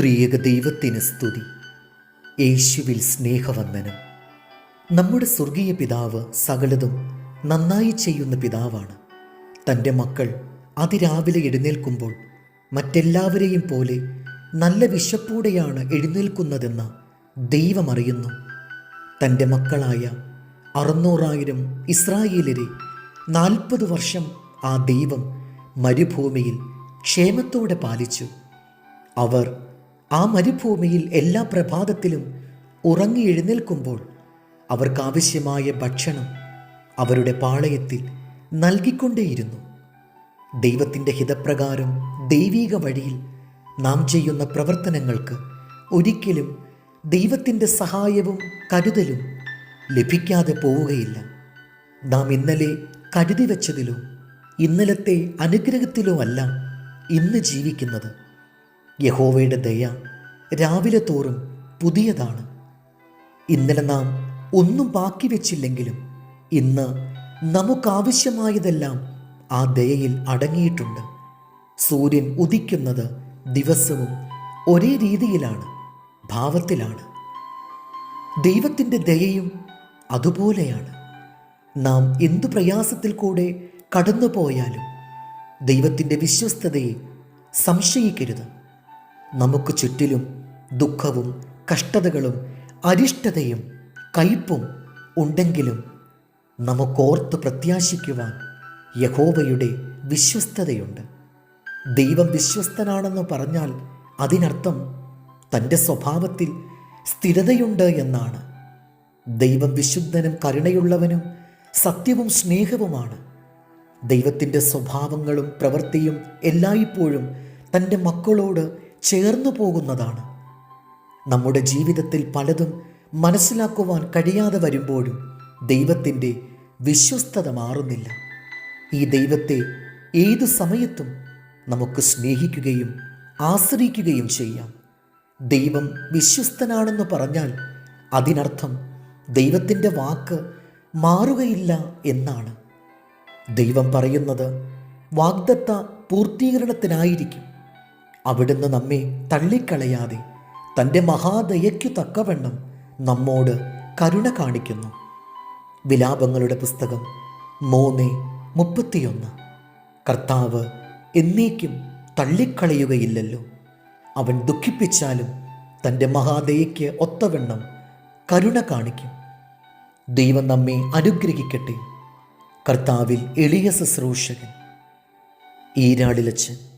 ത്രിയേക ദൈവത്തിന് സ്തുതി. യേശുവിൽ സ്നേഹവന്ദനം. നമ്മുടെ സ്വർഗീയ പിതാവ് സകലതും നന്നായി ചെയ്യുന്ന പിതാവാണ്. തന്റെ മക്കൾ അതിരാവിലെ എഴുന്നേൽക്കുമ്പോൾ മറ്റെല്ലാവരെയും പോലെ നല്ല വിശപ്പോടെയാണ് എഴുന്നേൽക്കുന്നതെന്ന് ദൈവം അറിയുന്നു. തന്റെ മക്കളായ അറുന്നൂറായിരം ഇസ്രായേലരെ നാൽപ്പത് വർഷം ആ ദൈവം മരുഭൂമിയിൽ ക്ഷേമത്തോടെ പാലിച്ചു. അവർ ആ മരുഭൂമിയിൽ എല്ലാ പ്രഭാതത്തിലും ഉറങ്ങി എഴുന്നേൽക്കുമ്പോൾ അവർക്കാവശ്യമായ ഭക്ഷണം അവരുടെ പാളയത്തിൽ നൽകിക്കൊണ്ടേയിരുന്നു. ദൈവത്തിന്റെ ഹിതപ്രകാരം ദൈവീക വഴിയിൽ നാം ചെയ്യുന്ന പ്രവർത്തനങ്ങൾക്ക് ഒരിക്കലും ദൈവത്തിന്റെ സഹായവും കരുതലും ലഭിക്കാതെ പോവുകയില്ല. നാം ഇന്നലെ കരുതി വച്ചതിലോ ഇന്നലത്തെ അനുഗ്രഹത്തിലോ അല്ല ഇന്ന് ജീവിക്കുന്നത്. യഹോവയുടെ ദയ രാവിലെ തോറും പുതിയതാണ്. ഇന്നലെ നാം ഒന്നും ബാക്കി വെച്ചില്ലെങ്കിലും ഇന്ന് നമുക്കാവശ്യമായതെല്ലാം ആ ദയയിൽ അടങ്ങിയിട്ടുണ്ട്. സൂര്യൻ ഉദിക്കുന്നത് ദിവസവും ഒരേ രീതിയിലാണ് ഭാവത്തിലാണ്. ദൈവത്തിന്റെ ദയയും അതുപോലെയാണ്. നാം എന്തു പ്രയാസത്തിൽ കൂടെ കടന്നുപോയാലും ദൈവത്തിന്റെ വിശ്വസ്തതയെ സംശയിക്കരുത്. നമുക്ക് ചുറ്റിലും ദുഃഖവും കഷ്ടതകളും അരിഷ്ടതയും കയ്പും ഉണ്ടെങ്കിലും നമുക്കോർത്ത് പ്രത്യാശിക്കുവാൻ യഹോവയുടെ വിശ്വസ്തതയുണ്ട്. ദൈവം വിശ്വസ്തനാണെന്ന് പറഞ്ഞാൽ അതിനർത്ഥം തന്റെ സ്വഭാവത്തിൽ സ്ഥിരതയുണ്ട് എന്നാണ്. ദൈവം വിശുദ്ധനും കരുണയുള്ളവനും സത്യവും സ്നേഹവുമാണ്. ദൈവത്തിന്റെ സ്വഭാവങ്ങളും പ്രവൃത്തിയും എല്ലായ്പ്പോഴും തന്റെ മക്കളോട് ചേർന്നു പോകുന്നതാണ്. നമ്മുടെ ജീവിതത്തിൽ പലതും മനസ്സിലാക്കുവാൻ കഴിയാതെ വരുമ്പോഴും ദൈവത്തിന്റെ വിശ്വസ്തത മാറുന്നില്ല. ഈ ദൈവത്തെ ഏത് സമയത്തും നമുക്ക് സ്നേഹിക്കുകയും ആശ്രയിക്കുകയും ചെയ്യാം. ദൈവം വിശ്വസ്തനാണെന്ന് പറഞ്ഞാൽ അതിനർത്ഥം ദൈവത്തിന്റെ വാക്ക് മാറുകയില്ല എന്നാണ്. ദൈവം പറയുന്നത് വാഗ്ദത്ത പൂർത്തീകരണത്തിനായിരിക്കും. അവിടുന്ന് നമ്മെ തള്ളിക്കളയാതെ തന്റെ മഹാദയയ്ക്കു തക്കവണ്ണം നമ്മോട് കരുണ കാണിക്കുന്നു. വിലാപങ്ങളുടെ പുസ്തകം മൂന്ന് മുപ്പത്തിയൊന്ന്. കർത്താവ് എന്നേക്കും തള്ളിക്കളയുകയില്ലല്ലോ. അവൻ ദുഃഖിപ്പിച്ചാലും തന്റെ മഹാദയയ്ക്ക് ഒത്തവണ്ണം കരുണ കാണിക്കും. ദൈവം നമ്മെ അനുഗ്രഹിക്കട്ടെ. കർത്താവിൽ എളിയ ശുശ്രൂഷകൻ. ഈരാളിലച്ച്